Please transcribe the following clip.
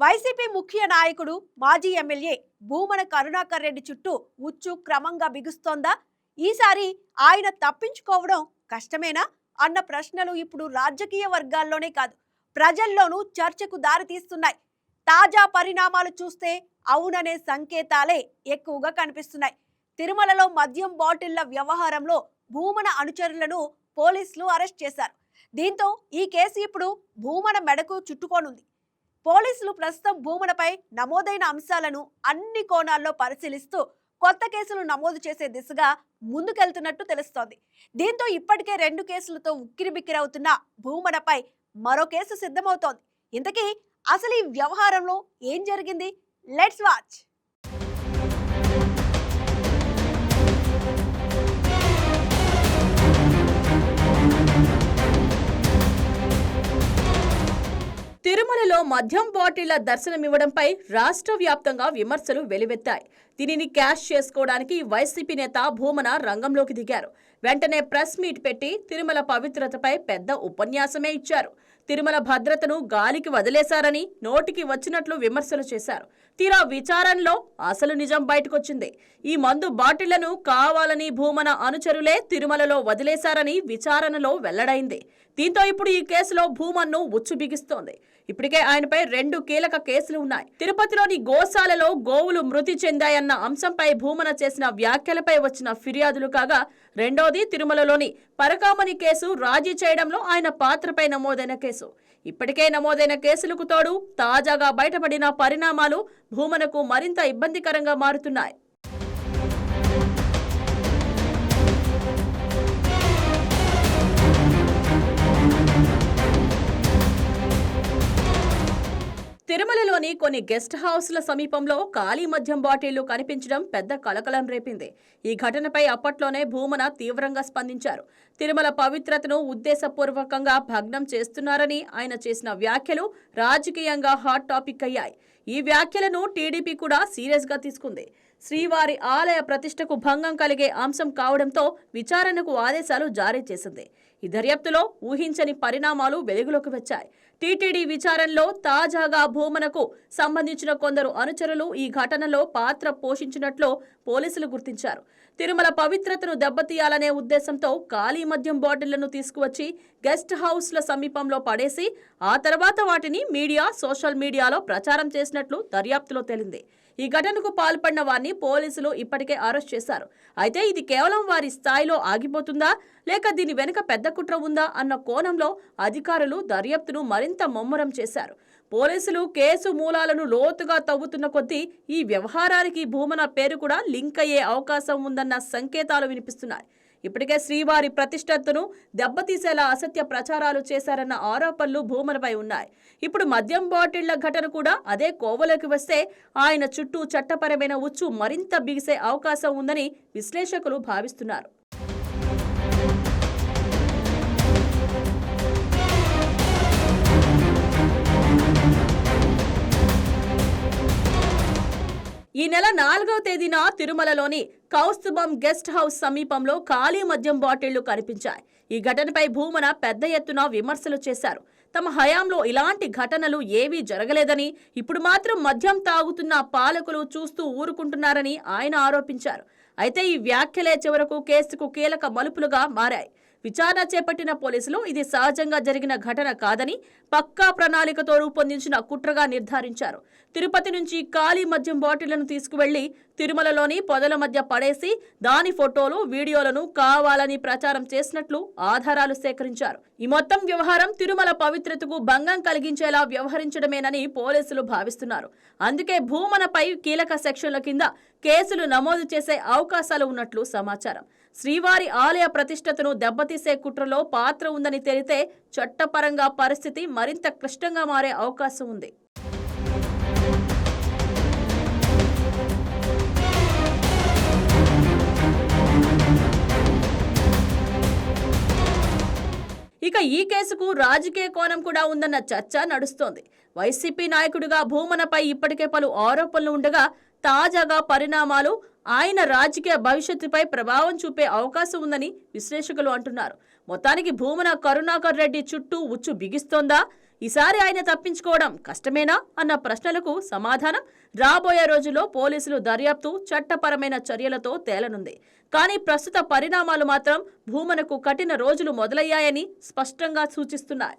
YCP ముఖ్య నాయకుడు మాజీ ఎమ్మెల్యే భూమన కరుణాకర్ రెడ్డి చుట్టూ ఉచ్చు క్రమంగా బిగుస్తోందా? ఈసారి ఆయన తప్పించుకోవడం కష్టమేనా? అన్న ప్రశ్నలు ఇప్పుడు రాజకీయ వర్గాల్లోనే కాదు ప్రజల్లోనూ చర్చకు దారితీస్తున్నాయి తాజా పరిణామాలు చూస్తే అవుననే సంకేతాలే ఎక్కువగా కనిపిస్తున్నాయి. తిరుమలలో మద్యం బాటిళ్ళ వ్యవహారంలో భూమన అనుచరులను పోలీసులు అరెస్ట్ చేశారు. దీంతో ఈ కేసు ఇప్పుడు భూమన మెడకు చుట్టుకోనుంది. పోలీసులు ప్రస్తుతం భూములపై నమోదైన అంశాలను అన్ని కోణాల్లో పరిశీలిస్తూ కొత్త కేసులు నమోదు చేసే దిశగా ముందుకెళ్తున్నట్టు తెలుస్తోంది. దీంతో ఇప్పటికే రెండు కేసులతో ఉక్కిరిబిక్కిరవుతున్న భూమనపై మరో కేసు సిద్ధమవుతోంది. ఇంతకీ అసలు ఈ వ్యవహారంలో ఏం జరిగింది? లెట్స్ వాచ్ తిరుమలలో మద్యం బాటిళ్ళ దర్శనమివ్వడంపై రాష్ట్ర వ్యాప్తంగా విమర్శలు వెలువెత్తాయి. దీనిని క్యాష్ చేసుకోవడానికి వైసీపీ నేత భూమన రంగంలోకి దిగారు. వెంటనే ప్రెస్ మీట్ పెట్టి తిరుమల పవిత్రతపై పెద్ద ఉపన్యాసమే ఇచ్చారు. తిరుమల భద్రతను గాలికి వదిలేశారని నోటికి వచ్చినట్లు విమర్శలు చేశారు. తీరా విచారణలో అసలు నిజం బయటకొచ్చింది. ఈ మందు బాటిళ్ళను కావాలని భూమన అనుచరులే తిరుమలలో వదిలేశారని విచారణలో వెల్లడైంది. దీంతో ఇప్పుడు ఈ కేసులో భూమన్ను ఉచ్చు బిగిస్తోంది. ఇప్పటికే ఆయనపై రెండు కీలక కేసులు ఉన్నాయి. తిరుపతిలోని గోశాలలో గోవులు మృతి చెందాయన్న అంశంపై భూమన చేసిన వ్యాఖ్యలపై వచ్చిన ఫిర్యాదులు కాగా రెండోది తిరుమలలోని పరకామణి కేసు రాజీ చేయడంలో ఆయన పాత్రపై నమోదైన కేసు. ఇప్పటికే నమోదైన కేసులకు తోడు తాజాగా బయటపడిన పరిణామాలు భూమనకు మరింత ఇబ్బందికరంగా మారుతున్నాయి. కొన్ని గెస్ట్ హౌస్ల సమీపంలో ఖాళీ మద్యం బాటిళ్ళు కనిపించడం పెద్ద కలకలం రేపింది. ఈ ఘటనపై అప్పట్లోనే భూమన తీవ్రంగా స్పందించారు. తిరుమల పవిత్రతను ఉద్దేశపూర్వకంగా భగ్నం చేస్తున్నారని ఆయన చేసిన వ్యాఖ్యలు రాజకీయంగా హాట్ టాపిక్ అయ్యాయి. ఈ వ్యాఖ్యలను టీడీపీ కూడా సీరియస్గా తీసుకుంది. శ్రీవారి ఆలయ ప్రతిష్టకు భంగం కలిగే అంశం కావడంతో విచారణకు ఆదేశాలు జారీ చేసింది. ఈ దర్యాప్తులో ఊహించని పరిణామాలు వెలుగులోకి వచ్చాయి. టీటీడీ విచారణలో తాజాగా భూమనకు సంబంధించిన కొందరు అనుచరులు ఈ ఘటనలో పాత్ర పోషించినట్లు పోలీసులు గుర్తించారు. తిరుమల పవిత్రతను దెబ్బతీయాలనే ఉద్దేశంతో ఖాళీ మద్యం బాటిళ్ళను తీసుకువచ్చి గెస్ట్ హౌస్ల సమీపంలో పడేసి ఆ తర్వాత వాటిని మీడియా సోషల్ మీడియాలో ప్రచారం చేసినట్లు దర్యాప్తులో తేలింది. ఈ ఘటనకు పాల్పడిన వారిని పోలీసులు ఇప్పటికే అరెస్ట్ చేశారు. అయితే ఇది కేవలం వారి స్థాయిలో ఆగిపోతుందా లేక దీని వెనుక పెద్ద కుట్ర ఉందా అన్న కోణంలో అధికారులు దర్యాప్తును మరింత ముమ్మరం చేశారు. పోలీసులు కేసు మూలాలను లోతుగా తవ్వుతున్న కొద్దీ ఈ వ్యవహారానికి భూమన పేరు కూడా లింక్ అయ్యే అవకాశం ఉందన్న సంకేతాలు వినిపిస్తున్నాయి. ఇప్పటికే శ్రీవారి ప్రతిష్టతను దెబ్బతీసేలా అసత్య ప్రచారాలు చేశారన్న ఆరోపణలు భూములపై ఉన్నాయి. ఇప్పుడు మద్యం బాటిళ్ళ ఘటన కూడా అదే కోవలోకి వస్తే ఆయన చుట్టూ చట్టపరమైన ఉచ్చు మరింత బిగిసే అవకాశం ఉందని విశ్లేషకులు భావిస్తున్నారు. నెల నాలుగవ తేదీన తిరుమలలోని కౌస్తుభం గెస్ట్ హౌస్ సమీపంలో ఖాళీ మద్యం బాటిళ్ళు కనిపించాయి. ఈ ఘటనపై భూమన పెద్ద ఎత్తున విమర్శలు చేశారు. తమ హయాంలో ఇలాంటి ఘటనలు ఏవీ జరగలేదని ఇప్పుడు మాత్రం మద్యం తాగుతున్న పాలకులు చూస్తూ ఊరుకుంటున్నారని ఆయన ఆరోపించారు. అయితే ఈ వ్యాఖ్యలే చివరకు కేసుకు కీలక మలుపులుగా మారాయి. విచారణ చేపట్టిన పోలీసులు ఇది సహజంగా జరిగిన ఘటన కాదని పక్కా ప్రణాళికతో రూపొందించిన కుట్రగా నిర్ధారించారు. తిరుపతి నుంచి ఖాళీ మద్యం బాటిళ్ళను తీసుకువెళ్ళి తిరుమలలోని పొదల మధ్య పడేసి దాని ఫోటోలు వీడియోలను కావాలని ప్రచారం చేసినట్లు ఆధారాలు సేకరించారు. ఈ మొత్తం వ్యవహారం తిరుమల పవిత్రతకు భంగం కలిగించేలా వ్యవహరించడమేనని పోలీసులు భావిస్తున్నారు. అందుకే భూమనపై కీలక సెక్షన్ల కింద కేసులు నమోదు చేసే అవకాశాలు ఉన్నట్లు సమాచారం. శ్రీవారి ఆలయ ప్రతిష్టతను దెబ్బతీసే కుట్రలో పాత్ర ఉందని తెలితే చట్టపరంగా పరిస్థితి మరింత క్లిష్టంగా మారే అవకాశం ఉంది. ఇక ఈ కేసుకు రాజకీయ కోణం కూడా ఉందన్న చర్చ నడుస్తోంది. వైసీపీ నాయకుడిగా భూమనపై ఇప్పటికే పలు ఆరోపణలు ఉండగా తాజాగా పరిణామాలు ఆయన రాజకీయ భవిష్యత్తుపై ప్రభావం చూపే అవకాశం ఉందని విశ్లేషకులు అంటున్నారు. మొత్తానికి భూమన కరుణాకర్ రెడ్డి చుట్టూ ఉచ్చు బిగిస్తోందా? ఈసారి ఆయన తప్పించుకోవడం కష్టమేనా? అన్న ప్రశ్నలకు సమాధానం రాబోయే రోజుల్లో పోలీసులు దర్యాప్తు చట్టపరమైన చర్యలతో తేలనుంది. కానీ ప్రస్తుత పరిణామాలు మాత్రం భూమనకు కఠిన రోజులు మొదలయ్యాయని స్పష్టంగా సూచిస్తున్నాయి.